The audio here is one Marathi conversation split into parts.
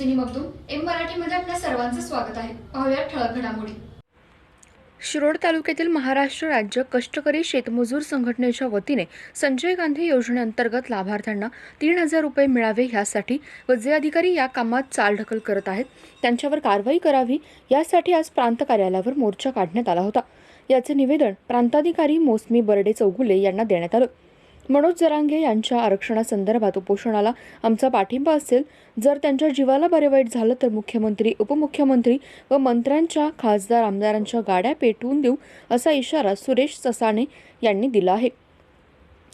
मी तेजस्विनी मगदूम एम मराठीमध्ये आपल्या सर्वांचं स्वागत आहे. पाहूया ठळक घडामोडी. शिरोड तालुक्यातील महाराष्ट्र राज्य कष्टकरी शेतमजूर संघटनेच्या वतीने संजय गांधी योजनेअंतर्गत लाभार्थ्यांना तीन हजार रुपये मिळावे यासाठी व जे अधिकारी या कामात चालढकल करत आहेत. त्यांच्यावर कारवाई करावी यासाठी आज प्रांत कार्यालयावर मोर्चा काढण्यात आला होता. याचे निवेदन प्रांताधिकारी मोसमी बर्डे चौगुले यांना देण्यात आलं. मनोज जरांगे यांच्या आरक्षणासंदर्भात उपोषणाला आमचा पाठिंबा असेल. जर त्यांच्या जीवाला बरे वाईट झालं तर मुख्यमंत्री उपमुख्यमंत्री व मंत्र्यांच्या खासदार आमदारांच्या गाड्या पेटवून देऊ असा इशारा सुरेश ससाणे यांनी दिला आहे.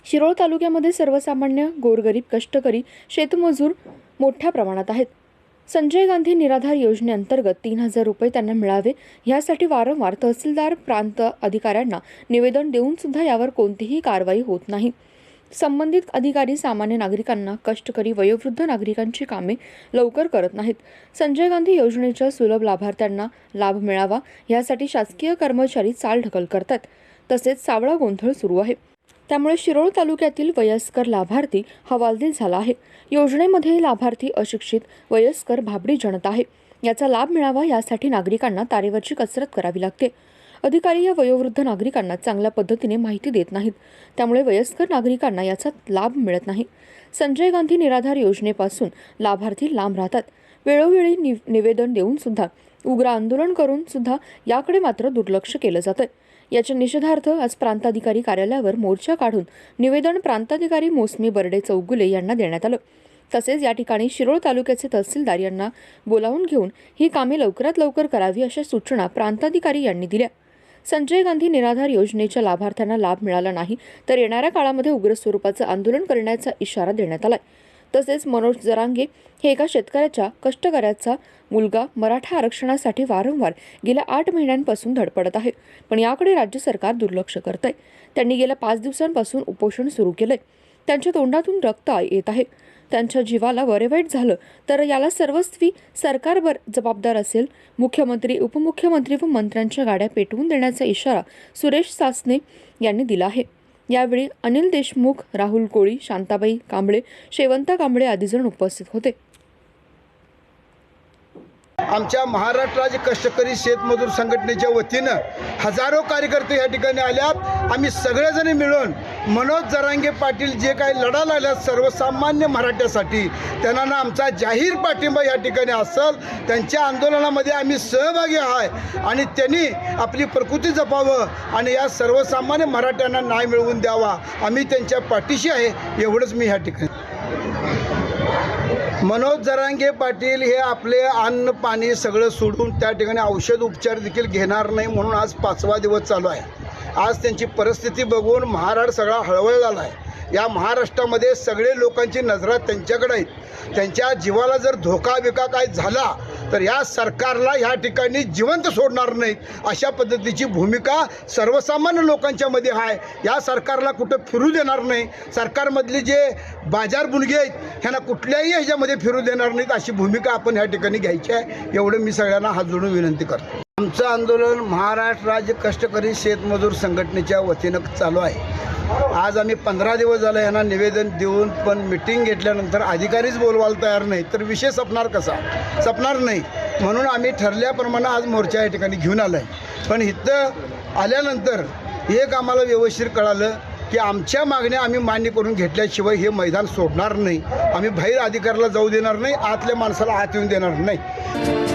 शिरोळ तालुक्यामध्ये सर्वसामान्य गोरगरीब कष्टकरी शेतमजूर मोठ्या प्रमाणात आहेत. संजय गांधी निराधार योजनेअंतर्गत तीन हजार रुपये त्यांना मिळावे यासाठी वारंवार तहसीलदार प्रांत अधिकाऱ्यांना निवेदन देऊन सुद्धा यावर कोणतीही कारवाई होत नाही. संबंधित अधिकारी सामान्य नागरिकांना कष्टकरी वयोवृद्ध नागरिकांची कामे लवकर करत नाहीत. संजय गांधी योजनेच्या सुलभ लाभार्थ्यांना लाभ मिळावा यासाठी शासकीय कर्मचारी चाल ढकल करतात. तसेच सावळा गोंधळ सुरू आहे. त्यामुळे शिरोळ तालुक्यातील वयस्कर लाभार्थी हवालदिल झाला आहे. योजनेमध्ये लाभार्थी अशिक्षित वयस्कर भाबडी जनता आहे. याचा लाभ मिळावा यासाठी नागरिकांना तारेवरची कसरत करावी लागते. अधिकारी या वयोवृद्ध नागरिकांना चांगल्या पद्धतीने माहिती देत नाहीत. त्यामुळे वयस्कर नागरिकांना याचा लाभ मिळत नाही. संजय गांधी निराधार योजनेपासून लाभार्थी लांब राहतात. वेळोवेळी नि निवेदन देऊन सुद्धा उग्र आंदोलन करून सुद्धा याकडे मात्र दुर्लक्ष केलं जातं याच्या निषेधार्थ आज प्रांताधिकारी कार्यालयावर मोर्चा काढून निवेदन प्रांताधिकारी मोसमी बर्डे चौगुले यांना देण्यात आलं. तसेच या ठिकाणी शिरोळ तालुक्याचे तहसीलदार यांना बोलावून घेऊन ही कामे लवकरात लवकर करावी अशा सूचना प्रांताधिकारी यांनी दिल्या. संजय गांधी निराधार योजनेच्या लाभार्थ्यांना लाभ मिळाला नाही तर येणाऱ्या काळामध्ये उग्र स्वरूपाचं आंदोलन करण्याचा इशारा देण्यात आलाय. तसेच मनोज जरांगे हे एका शेतकऱ्याच्या कष्टकऱ्याचा मुलगा मराठा आरक्षणासाठी वारंवार गेल्या आठ महिन्यांपासून धडपडत आहे. पण याकडे राज्य सरकार दुर्लक्ष करत आहे त्यांनी गेल्या पाच दिवसांपासून उपोषण सुरू केलंय. त्यांच्या तोंडातून रक्त येत आहे. त्यांच्या जीवाला बरे वाईट झालं. तर याला सर्वस्वी सरकारवर जबाबदार असेल. मुख्यमंत्री उपमुख्यमंत्री व मंत्र्यांच्या गाड्या पेटवून देण्याचा इशारा सुरेश सासने यांनी दिला आहे. यावेळी अनिल देशमुख राहुल कोळी शांताबाई कांबळे शेवंता कांबळे आदी जण उपस्थित होते. आमच्या महाराष्ट्र राज्य कष्टकरी शेतमजूर संघटनेच्या वतीनं हजारो कार्यकर्ते या ठिकाणी आल्यात. आम्ही सगळेजण मिळून मनोज जरांगे पाटील जे काही लढा लागल्यात सर्वसामान्य मराठ्यासाठी त्यांना ना आमचा जाहीर पाठिंबा या ठिकाणी असेल. त्यांच्या आंदोलनामध्ये आम्ही सहभागी आहे आणि त्यांनी आपली प्रकृती जपावं आणि या सर्वसामान्य मराठ्यांना न्याय मिळवून द्यावा. आम्ही त्यांच्या पाठीशी आहे एवढंच मी ह्या ठिकाणी मनोज जरांगे पाटील हे आपले अन्न पाणी सगळं सोडून त्या ठिकाणी औषध उपचार देखील घेणार नाही म्हणून आज पाचवा दिवस चालू आहे. आज त्यांची परिस्थिती बघून महाराष्ट्र सगळा हळवळ झाला आहे. या महाराष्ट्रामध्ये सगळे लोकांची नजरा त्यांच्याकडे आहेत. त्यांच्या जीवाला जर धोका बिका काय झाला तर या सरकारला ह्या ठिकाणी जिवंत सोडणार नाहीत. अशा पद्धतीची भूमिका सर्वसामान्य लोकांच्या मध्ये आहे या सरकारला कुठं फिरू देणार नाही. सरकारमधले जे बाजार बुणगे आहेत ह्यांना कुठल्याही ह्याच्यामध्ये फिरू देणार नाहीत अशी भूमिका आपण ह्या ठिकाणी घ्यायची आहे. एवढं मी सगळ्यांना हात जोडून विनंती करतो. आमचं आंदोलन महाराष्ट्र राज्य कष्टकरी शेतमजूर संघटनेच्या वतीनं चालू आहे. आज आम्ही पंधरा दिवस झालं यांना निवेदन देऊन पण मिटिंग घेतल्यानंतर अधिकारीच बोलवायला तयार नाही. तर विषय सपणार कसा? सपणार नाही. म्हणून आम्ही ठरल्याप्रमाणे आज मोर्चा या ठिकाणी घेऊन आलो आहे पण इथं आल्यानंतर एक आम्हाला व्यवस्थित कळालं की आमच्या मागण्या आम्ही मान्य करून घेतल्याशिवाय हे मैदान सोडणार नाही. आम्ही बाहेर अधिकाऱ्याला जाऊ देणार नाही आतल्या माणसाला आत येऊन देणार नाही.